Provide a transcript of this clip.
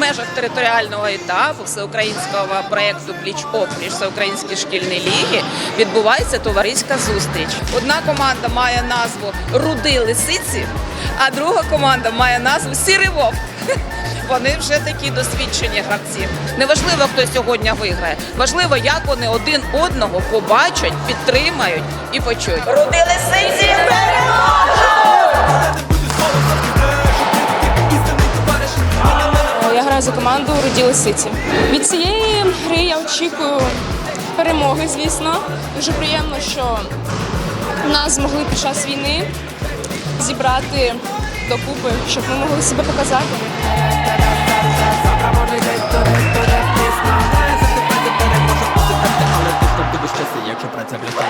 межах територіального етапу всеукраїнського проєкту Пліч опліч Всеукраїнської шкільної ліги відбувається товариська зустріч. Одна команда має назву Руди лисиці, а друга команда має назву Сірий вовк. Вони вже такі досвідчені гравці. Неважливо, хто сьогодні виграє. Важливо, як вони один одного побачать, підтримають і почують. Руди лисиці за команду Руді Лисиці. Від цієї гри я очікую перемоги, звісно. Дуже приємно, що нас змогли під час війни зібрати докупи, щоб ми могли себе показати. Якщо праця врятувала.